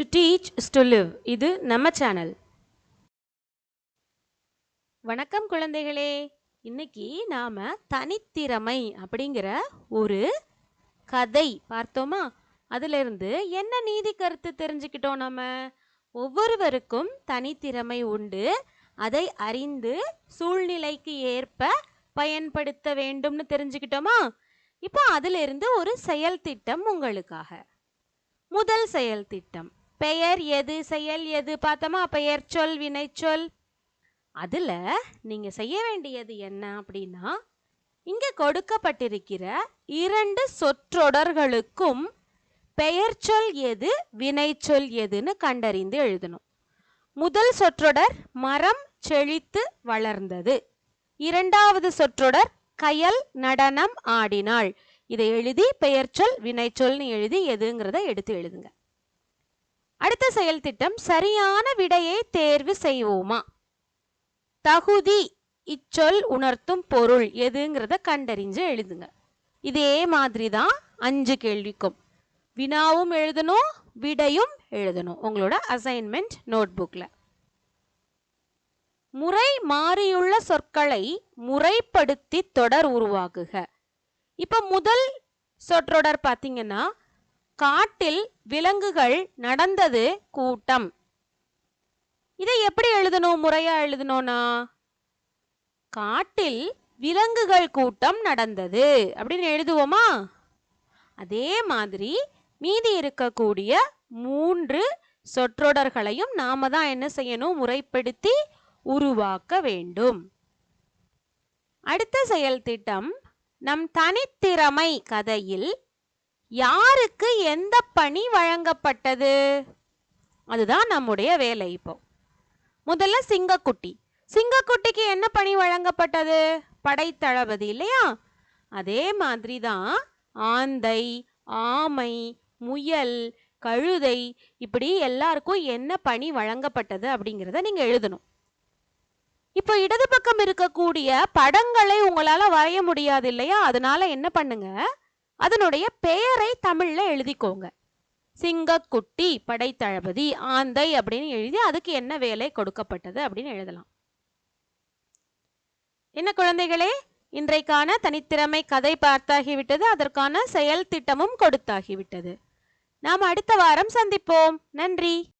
To teach is to live இது நம்ம channel வணக்கம் குழந்தைகளே. இன்னைக்கு நாம் தனித்திறமை அப்படிங்கிற ஒரு கதை பார்த்தோமா? அதிலிருந்து என்ன நீதி கருத்து தெரிஞ்சுக்கிட்டோம் நம்ம? ஒவ்வொருவருக்கும் தனித்திறமை உண்டு. அதை அறிந்து சூழ்நிலைக்கு ஏற்ப பயன்படுத்த வேண்டும்னு தெரிஞ்சுக்கிட்டோமா? இப்போ அதிலிருந்து ஒரு செயல் திட்டம் உங்களுக்காக. முதல் செயல் திட்டம். பெயர் எது செயல் எது பார்த்தோமா? பெயர் சொல் வினைச்சொல் அதில் நீங்கள் செய்ய வேண்டியது என்ன அப்படின்னா இங்கே கொடுக்கப்பட்டிருக்கிற இரண்டு சொற்றொடர்களுக்கும் பெயர்ச்சொல் எது வினைச்சொல் எதுன்னு கண்டறிந்து எழுதணும். முதல் சொற்றொடர் மரம் செழித்து வளர்ந்தது. இரண்டாவது சொற்றொடர் கயல் நடனம் ஆடினாள். இதை எழுதி பெயர்ச்சொல் வினைச்சொல்னு எழுதி எதுங்கிறத எடுத்து எழுதுங்க. அடுத்த செயல் திட்டம் சரியான விடையை தேர்வு செய்வோமா? தகுதி இச்சொல் உணர்த்தும் பொருள் எதுங்கிறத கண்டறிஞ்சு எழுதுங்க. இதே மாதிரி தான் அஞ்சு கேள்விக்கும். வினாவும் எழுதணும் விடையும் எழுதணும். உங்களோட அசைன்மெண்ட் நோட்புக்கில் முறை மாறியுள்ள சொற்களை முறைப்படுத்தி தொடர் உருவாக்குக. இப்போ முதல் சொற்றொடர் பார்த்தீங்கன்னா காட்டில் விலங்குகள் நடந்தது கூட்டம். இதை எப்படி எழுதணும் முறையா எழுதணும்னா காட்டில் விலங்குகள் கூட்டம் நடந்தது அப்படின்னு எழுதுவோமா? அதே மாதிரி மீதி இருக்கக்கூடிய மூன்று சொற்றொடர்களையும் நாம தான் என்ன செய்யணும் முறைப்படுத்தி உருவாக்க வேண்டும். அடுத்த செயல் திட்டம் நம் தனித்திறமை கதையில் யாருக்கு எந்த பணி வழங்கப்பட்டது? அதுதான் நம்முடைய வேலை இப்போ. முதல்ல சிங்கக்குட்டி. சிங்கக்குட்டிக்கு என்ன பணி வழங்கப்பட்டது? படைத்தளபதி இல்லையா? அதே மாதிரி தான் ஆந்தை ஆமை முயல் கழுதை இப்படி எல்லாருக்கும் என்ன பணி வழங்கப்பட்டது அப்படிங்கிறத நீங்கள் எழுதணும். இப்போ இடது பக்கம் இருக்கக்கூடிய படங்களை உங்களால் வரைய முடியாது இல்லையா? அதனால என்ன பண்ணுங்க? அதனுடைய பெயரை தமிழ்ல எழுதிக்கோங்க. சிங்கக்குட்டி படைத்தளபதி ஆந்தை அப்படின்னு எழுதி அதுக்கு என்ன வேலை கொடுக்கப்பட்டது அப்படின்னு எழுதலாம். என்ன குழந்தைகளே? இன்றைக்கான தனித்திறமை கதை பார்த்தாகிவிட்டது. அதற்கான செயல் திட்டமும் கொடுத்தாகிவிட்டது. நாம் அடுத்த வாரம் சந்திப்போம். நன்றி.